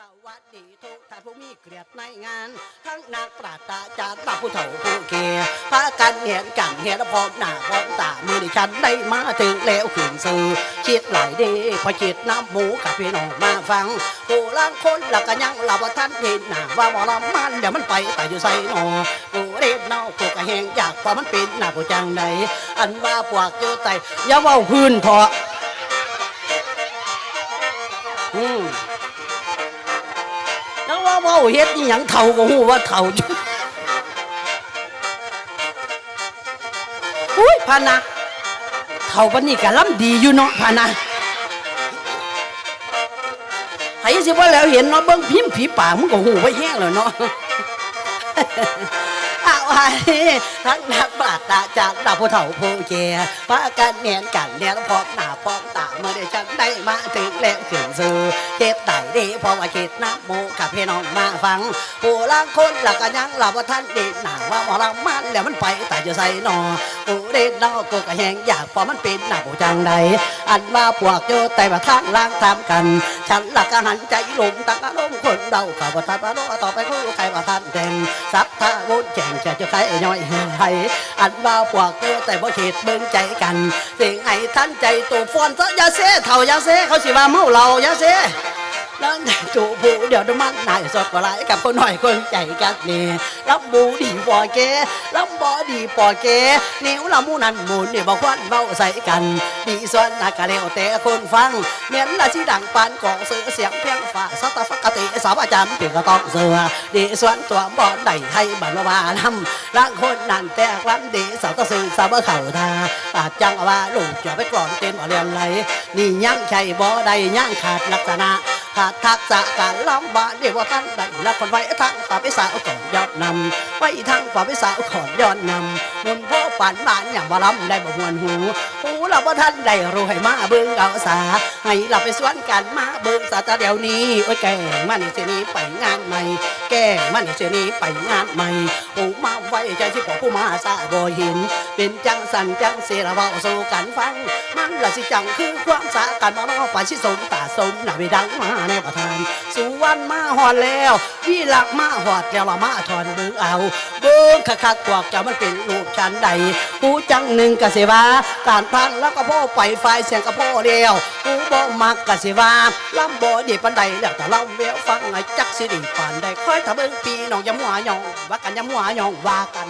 สวัสดีทุกท่านผู้มีเกียรติในงาน ทั้งนักปราชญ์จารย์ตาผู้เฒ่าผู้แก่พากันเห็นกันเห็นพร้อมหน้าพร้อมตามือดิฉันได้มาถึงแล้วขืนซื้อคิดหลายเดีพอจิตน้ำหมูกับพี่น้องมาฟังผู้ล่างคนหลักก็ยังหลับว่าท่านเห็นหน้าว่าหมอลำมันเดี๋ยวมันไปแต่อยู่ใส่หนอผู้เรียนเน่าผู้กระแหงอยากพอมันเป็นหน้าผู้จังใดอันว่าปวกเจอไตอย่าว่าพื้นเถาะอืม เว่าเฮ็ดนี่หยังเท่าก็ฮู้ว่าเท่าอุ้ยพานะเท่าปานนี้ก็ล้ำดีอยู่เนาะพานะไผสิว่าแล้วเห็นเนาะเบิ่งพิมพ์ผีป่ากมึงก็ฮู้ไว้แห้งแล้วเนาะาไว้ทั้งนักปราชญ์อาจาร์ดาวผู้เฒ่าผู้แก่พากันแหนนกันแหนนพร้อมหน้าพร้อมตาเมื่อได้ฉันได้มาถึงแล้วถึงซื้อเก็บได้ดีเพราะว่าเก็บน้ำมูกับพี่น้องมาฟัง ผู้ล่างคนหลักก็ยังหลับว่าท่านด็กหนาว่าหมอลำมันแล้วมันไปแต่จะใส่หนอผู้เด่นนอกกูก็แหงอยากพอมันเป็นหน้าผู้จังใดอันว่าพวกโยแต่ว่าทางล่างทำกัน ฉันหลักก็หันใจลงตั้งอารมณ์คนเดาข่าวว่าท่านว่าโลต่อไปคู่ใครว่าท่านแดงสับท่าวุ่นแจงจะจะใครย่อยให้อันว่าปวกโยแต่บ่เขตเบิ่งใจกัน สิ่งไอ้ท่านใจตัวฟอนซะยาเสเท่ายาเสเขาสิว่าเมาเรายาเนั่นจูบูเดี๋ยวน้ำมันนายสดกว่าไรกับคนหน่อยคนใจกันนี่ลำบูดีปอเกลำบอดีปอเกนิ้วลำมูนันมุนนี่บอกควันเบาใส่กัน ดีส่วนนักกะเลวแต่คนฟังเมียนละที่ดังปานกองเสือเสียงเพียงฝ่าสัตฟกติสาวอาจารย์เปียกก็ต้องเสือดีส่วนตัวบอดได้ให้บันวานำร่างคนนั่นแต่ควันดีสาวตะสื่อสาวเข่าทาอาจจังว่าลูกจะไปกรอนเต้นบ่เรียนไรนี่ยังใช่บ่ได้ยังขาดลักษณะขาดทักษะการลำบากเดี๋ยวว่าท่านได้ละคนไว้ทางฝ่าไปสาวก่อนยอดนำไว้ทางฝ่าไปสาวก่อนยอดนำมุนพ่อป่านบ้านอย่างว่าลำได้บ่มวนหูหูเราว่าท่านได้รู้ให้มาเบิ่งเอาสา ให้เราไปสวนกันมาเบิ่งสาตาเดี๋ยวนี้โอ้ยแก่มันเสียนี้ไปงานใหม่ แก่งมันเสียนี้ไปงานใหม่หูมาไว้ใจที่พ่อผู้มาซาบ่เห็น เป็นจังสันจังเสียระเบาสู่กันฟัง มันละสิจังคือความสากันมาเนาะปชิสมตาสมหน้าไปดังมาแนวประทานสุวรรณมาหอดแล้ววิลักมาหอดแล้วละมาถอนเบิ่งเอาเบิ่งคักคักๆกวกจะมันเป็นลูกชันใดผู้จังหนึ่งกะสิวาการพันแล้วก็พ่อไปไฟเสียงกับพ่อเดียวผู้บ่มักกะสิวาลำบ่ดีปันใดแล้วแต่ลำเววฟังไงจักสิดีปานใดค่อยถ้าเบิ่งปีน้องยำหัวยองว่ากันยำหัวยองว่ากัน